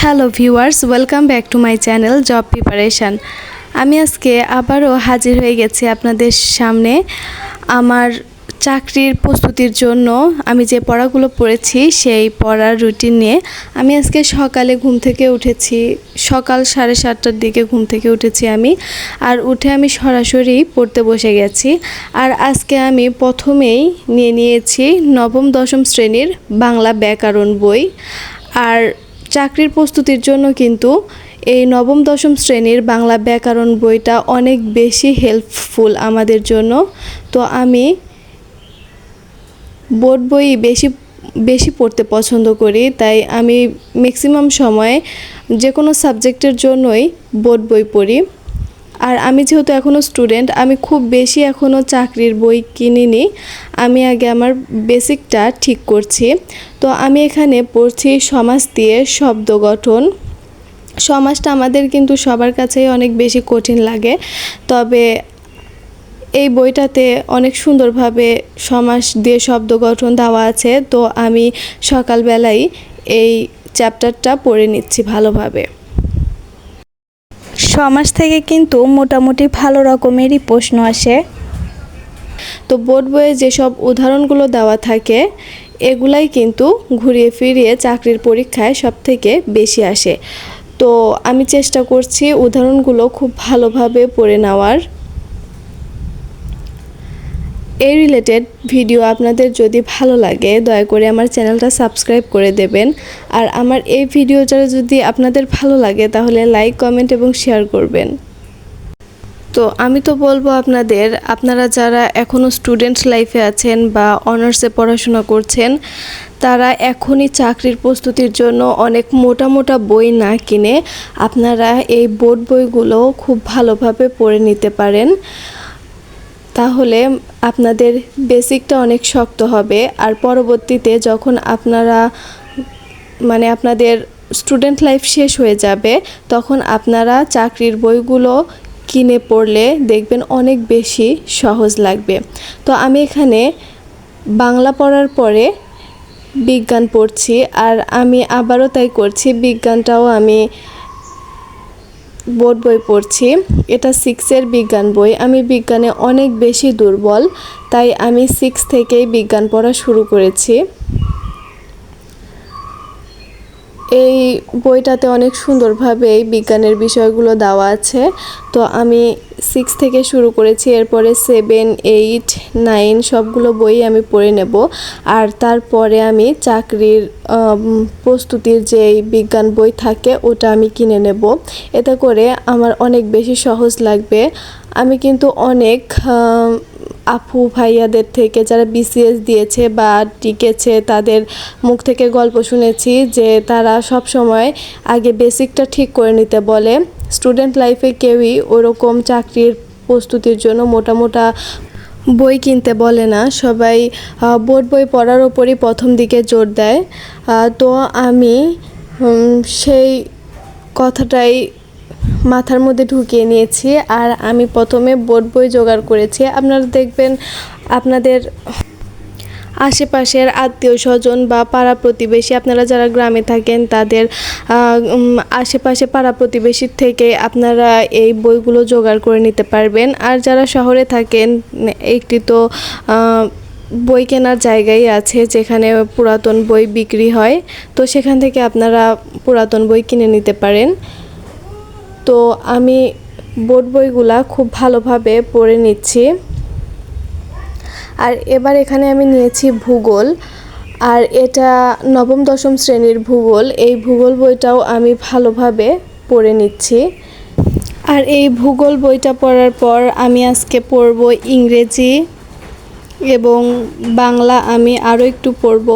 Hello viewers, welcome back to my channel job preparation. আমি আজকে আবারও হাজির হয়ে গেছি আপনাদের সামনে। আমার চাকরির প্রস্তুতির জন্য আমি যে পড়াগুলো পড়েছি, সেই পড়ার রুটিন নিয়ে আমি আজকে সকালে ঘুম থেকে উঠেছি, সকাল সাড়ে সাতটার দিকে ঘুম থেকে উঠেছি আমি, আর উঠে আমি সরাসরি পড়তে বসে গেছি। আর আজকে আমি প্রথমেই নিয়ে নিয়েছি নবম, দশম শ্রেণির বাংলা ব্যাকরণ বই। আর চাকরির প্রস্তুতির জন্য কিন্তু এই নবম, দশম শ্রেণির বাংলা ব্যাকরণ বইটা অনেক বেশি হেল্পফুল আমাদের জন্য। তো আমি বোর্ড বই বেশি বেশি পড়তে পছন্দ করি, তাই আমি ম্যাক্সিমাম সময় যে কোনো সাবজেক্টের জন্যই বোর্ড বই পড়ি। আর আমি যেহেতু এখনও স্টুডেন্ট আমি খুব বেশি এখনও চাকরির বই কিনিনি। আমি আগে আমার বেসিকটা ঠিক করছি। তো আমি এখানে পড়ছি সমাজ দিয়ে শব্দ গঠন। সমাজটা আমাদের কিন্তু সবার কাছেই অনেক বেশি কঠিন লাগে। তবে এই বইটাতে অনেক সুন্দরভাবে সমাস দিয়ে শব্দ গঠন দেওয়া আছে। তো আমি সকালবেলাই এই চ্যাপ্টারটা পড়ে নিচ্ছি ভালোভাবে। সমাজ থেকে কিন্তু মোটামুটি ভালো রকমেরই প্রশ্ন আসে। তো বোর্ড বইয়ে যেসব উদাহরণগুলো দেওয়া থাকে, এগুলাই কিন্তু ঘুরিয়ে ফিরিয়ে চাকরির পরীক্ষায় সব থেকে বেশি আসে। তো আমি চেষ্টা করছি উদাহরণগুলো খুব ভালোভাবে পড়ে নেওয়ার। এই রিলেটেড ভিডিও আপনাদের যদি ভালো লাগে, দয়া করে আমার চ্যানেলটা সাবস্ক্রাইব করে দেবেন। আর আমার এই ভিডিওটা যদি আপনাদের ভালো লাগে, তাহলে লাইক কমেন্ট এবং শেয়ার করবেন। তো আমি তো বলব আপনাদের, আপনারা যারা এখনও স্টুডেন্ট লাইফে আছেন বা অনার্সে পড়াশোনা করছেন, তারা এখনই চাকরির প্রস্তুতির জন্য অনেক মোটা মোটা বই না কিনে আপনারা এই বোর্ড বইগুলো খুব ভালোভাবে পড়ে নিতে পারেন। তাহলে আপনাদের বেসিকটা অনেক শক্ত হবে। আর পরবর্তীতে যখন আপনারা মানে আপনাদের স্টুডেন্ট লাইফ শেষ হয়ে যাবে, তখন আপনারা চাকরির বইগুলো কিনে পড়লে দেখবেন অনেক বেশি সহজ লাগবে। তো আমি এখানে বাংলা পড়ার পরে বিজ্ঞান পড়ছি, আর আমি আবারও তাই করছি। বিজ্ঞানটাও আমি বোর্ড বই পড়ছি। এটা সিক্সের বিজ্ঞান বই। আমি বিজ্ঞানে অনেক বেশি দুর্বল, তাই আমি সিক্স থেকেই বিজ্ঞান পড়া শুরু করেছি। এই বইটাতে অনেক সুন্দরভাবে এই বিজ্ঞানের বিষয়গুলো দেওয়া আছে। তো আমি সিক্স থেকে শুরু করেছি, এরপরে সেভেন এইট নাইন সবগুলো বই আমি পড়ে নেব। আর তারপরে আমি চাকরির প্রস্তুতির যে বিজ্ঞান বই থাকে ওটা আমি কিনে নেব। এতে করে আমার অনেক বেশি সহজ লাগবে। আমি কিন্তু অনেক আপু ভাইয়াদের থেকে যারা বিসিএস দিয়েছে বা টিকেছে তাদের মুখ থেকে গল্প শুনেছি যে তারা সব সময় আগে বেসিকটা ঠিক করে নিতে বলে। স্টুডেন্ট লাইফে কেউই ওরকম চাকরির প্রস্তুতির জন্য মোটা মোটা বই কিনতে বলে না। সবাই বোর্ড বই পড়ার ওপরই প্রথম দিকে জোর দেয়। তো আমি সেই কথাটাই মাথার মধ্যে ঢুকিয়ে নিয়েছি আর আমি প্রথমে বোর্ড বই জোগাড় করেছি। আপনারা দেখবেন আপনাদের আশেপাশের আত্মীয় স্বজন বা পাড়া প্রতিবেশী, আপনারা যারা গ্রামে থাকেন, তাদের আশেপাশে পাড়া প্রতিবেশীর থেকে আপনারা এই বইগুলো জোগাড় করে নিতে পারবেন। আর যারা শহরে থাকেন, একটি তো বই কেনার জায়গাই আছে যেখানে পুরাতন বই বিক্রি হয়। তো সেখান থেকে আপনারা পুরাতন বই কিনে নিতে পারেন। তো আমি বোর্ড বইগুলা খুব ভালোভাবে পড়ে নিচ্ছি। আর এবার এখানে আমি নিয়েছি ভূগোল। আর এটা নবম, দশম শ্রেণির ভূগোল। এই ভূগোল বইটাও আমি ভালোভাবে পড়ে নিচ্ছি। আর এই ভূগোল বইটা পড়ার পর আমি আজকে পড়ব ইংরেজি এবং বাংলা আমি আরও একটু পড়ব।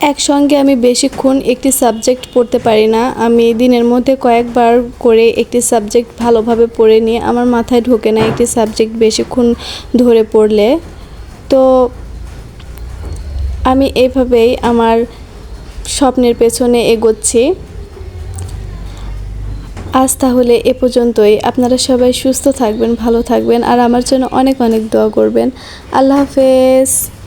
একসঙ্গে আমি বেশিক্ষণ একটি সাবজেক্ট পড়তে পারি না। আমি দিনের মধ্যে কয়েকবার করে একটি সাবজেক্ট ভালোভাবে পড়ে নিয়ে আমার মাথায় ঢোকে না একটি সাবজেক্ট বেশিক্ষণ ধরে পড়লে। তো আমি এইভাবেই আমার স্বপ্নের পেছনে এগোচ্ছি। আজ তাহলে এ পর্যন্তই। আপনারা সবাই সুস্থ থাকবেন, ভালো থাকবেন, আর আমার জন্য অনেক অনেক দোয়া করবেন। আল্লাহ হাফেজ।